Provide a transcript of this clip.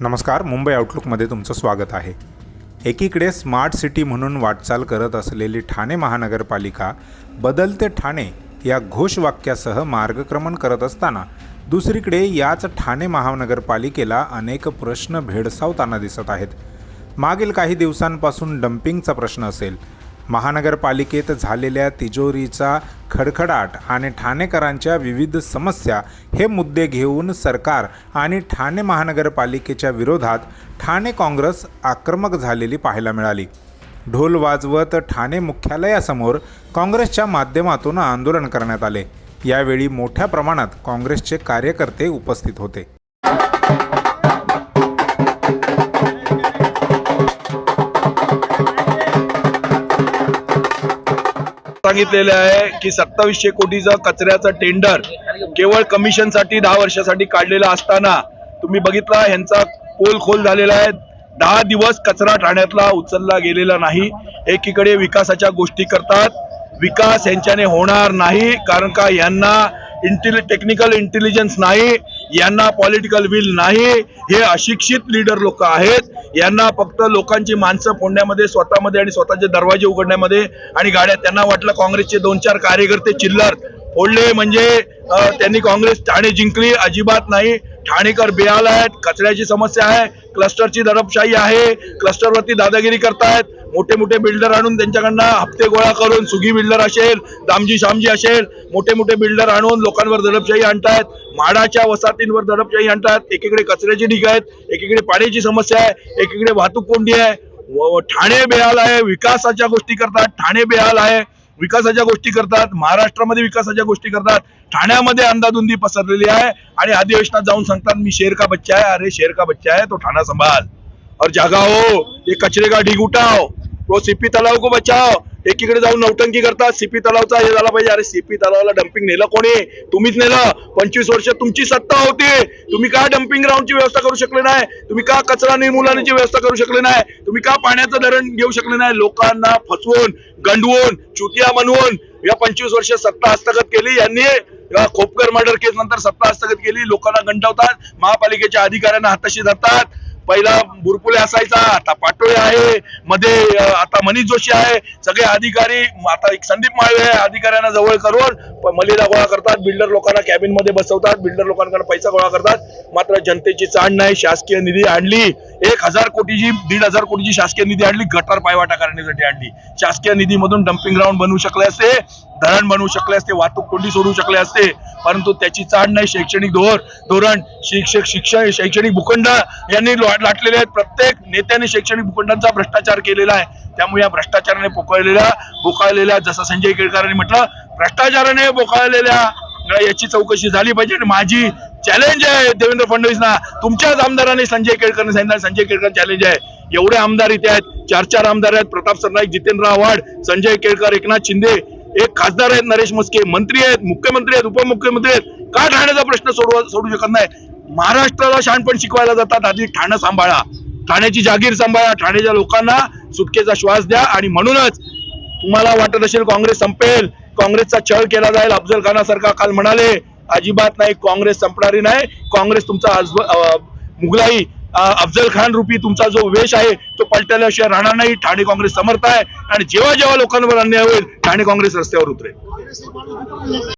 नमस्कार मुंबई आउटलुकमध्ये तुमचं स्वागत आहे. एकीकडे स्मार्ट सिटी म्हणून वाटचाल करत असलेली ठाणे महानगरपालिका बदलते ठाणे या घोषवाक्यासह मार्गक्रमण करत असताना दुसरीकडे याच ठाणे महानगरपालिकेला अनेक प्रश्न भेडसावताना दिसत आहेत. मागील काही दिवसांपासून डम्पिंगचा प्रश्न असेल. महानगरपालिकेत झालेल्या तिजोरीचा खडखडाट आणि ठाणेकरांच्या विविध समस्या हे मुद्दे घेऊन सरकार आणि ठाणे महानगरपालिकेच्या विरोधात ठाणे काँग्रेस आक्रमक झालेली पाहायला मिळाली. ढोल वाजवत ठाणे मुख्यालयासमोर काँग्रेसच्या माध्यमातून आंदोलन करण्यात आले. यावेळी मोठ्या प्रमाणात काँग्रेसचे कार्यकर्ते उपस्थित होते. सांगितलेले आहे की सत्तावीसशे कोटीचं कचऱ्याचं टेंडर केवळ कमिशनसाठी दहा वर्षासाठी काढलेला असताना तुम्ही बघितला ह्यांचा पोल खोल झालेला आहे. दहा दिवस कचरा ठाण्यातला उचलला गेलेला नाही. एकीकडे विकासाच्या गोष्टी करतात. विकास यांच्याने होणार नाही कारण का यांना इंटेलि टेक्निकल इंटेलिजन्स नाही. यांना पॉलिटिकल विल नाही हे अशिक्षित लीडर लोक आहेत. यांना फक्त लोकांची माणसं फोडण्यामध्ये स्वतःमध्ये आणि स्वतःचे दरवाजे उघडण्यामध्ये आणि गाड्या त्यांना वाटलं काँग्रेसचे दोन चार कार्यकर्ते चिल्लर. फोडले म्हणजे त्यांनी काँग्रेस ठाणे जिंकली अजिबात नाही. ठाणेकर बेहाल आहेत कचऱ्याची समस्या आहे क्लस्टरची दडपशाही आहे क्लस्टरवरती दादागिरी करतायत मोठे मोठे बिल्डर आणून त्यांच्याकडनं हप्ते गोळा करून सुगी बिल्डर असेल दामजी शामजी असेल मोठे मोठे बिल्डर आणून लोकांवर दडपशाही आणतायत म्हाडाच्या वसाहतींवर दडपशाही आणतात एकीकडे कचऱ्याची ढीग आहेत एकीकडे पाण्याची समस्या आहे एकीकडे वाहतूक कोंडी आहे. व- ठाणे बेहाल आहे विकासाच्या गोष्टी करतात ठाणे बेहाल आहे विकासाच्या गोष्टी करतात महाराष्ट्रामध्ये विकासाच्या गोष्टी करतात ठाण्यामध्ये अंदाधुंदी पसरलेली आहे आणि अधिवेशनात जाऊन सांगतात मी शेर का बच्चा आहे. अरे शेर का बच्चा है तो ठाणा संभाल. और जागा हो ये कचरे का ढीग उठाओ तो सिपी तलाव को बचाओ एकीकडे जाऊन नौटंकी करतात सीपी तलावचा हे झाला पाहिजे. अरे सीपी तलावाला डम्पिंग नेलं कोणी? तुम्हीच नेलं. पंचवीस वर्ष तुमची सत्ता होती. तुम्ही का डम्पिंग ग्राउंडची व्यवस्था करू शकले नाही? तुम्ही का कचरा निर्मूलनाची व्यवस्था करू शकले नाही? तुम्ही का पाण्याचं धरण घेऊ शकले नाही? लोकांना फसवून गंडवून चुतिया बनवून या पंचवीस वर्ष सत्ता हस्तगत केली. यांनी खोपकर मर्डर केस नंतर सत्ता हस्तगत केली. लोकांना गंडवतात. महापालिकेच्या अधिकाऱ्यांना हाताशी धरतात. पहिला बुरपुले असायचा आता पाटोळे आहे मध्ये आता मनीष जोशी आहे. सगळे अधिकारी आता एक संदीप माळवे आहे अधिकाऱ्यांना जवळ करून मलिदा गोळा करतात बिल्डर लोकांना कॅबिनमध्ये बसवतात बिल्डर लोकांकडे पैसा गोळा करतात. मात्र जनतेची चाण नाही शासकीय निधी आणली. एक हजार कोटीची दीड हजार कोटीची शासकीय निधी आणली गटार पायवाटा करण्यासाठी आणली. शासकीय निधीमधून डम्पिंग ग्राउंड बनवू शकले असते धरण बनवू शकले असते वाहतूक कोंडी सोडू शकले असते. परंतु त्याची चाड नाही. शैक्षणिक धोर धोरण शिक्षक शिक्षण शैक्षणिक भूखंड यांनी लाटलेले आहेत. प्रत्येक नेत्याने शैक्षणिक भूखंडांचा भ्रष्टाचार केलेला आहे. त्यामुळे या भ्रष्टाचाराने पोकळलेल्या बोकाळलेल्या जसं संजय केळकरांनी म्हटलं भ्रष्टाचाराने बोकाळलेल्या याची चौकशी झाली पाहिजे. आणि माझी चॅलेंज आहे देवेंद्र फडणवीसना. तुमच्याच आमदारांनी संजय केळकरने सांगितलं. संजय केळकर चॅलेंज आहे. एवढे आमदार इथे आहेत. चार चार आमदार आहेत. प्रताप सरनाईक जितेंद्र आव्हाड संजय केळकर एकनाथ शिंदे एक खासदार आहेत नरेश मस्के मंत्री आहेत मुख्यमंत्री आहेत उपमुख्यमंत्री आहेत. का ठाण्याचा प्रश्न सोडवा सोडू शकत नाही? महाराष्ट्राला शहाणपण शिकवायला जातात आधी ठाणं सांभाळा. ठाण्याची जागीर सांभाळा ठाण्याच्या लोकांना सुटकेचा श्वास द्या आणि म्हणूनच तुम्हाला वाटत असेल काँग्रेस संपेल काँग्रेसचा छळ केला जाईल अफजल खानासारखा काल म्हणाले अजिबात नाही काँग्रेस संपणारी नाही काँग्रेस तुमचा अं, मुघलाई अफजल खान रूपी तुमचा जो वेश आहे तो पलटल्याशिवाय राहणार नाही. ठाणे काँग्रेस समर्थ आहे. आणि जेव्हा जेव्हा लोकांवर अन्याय होईल ठाणे काँग्रेस रस्त्यावर उतरेल.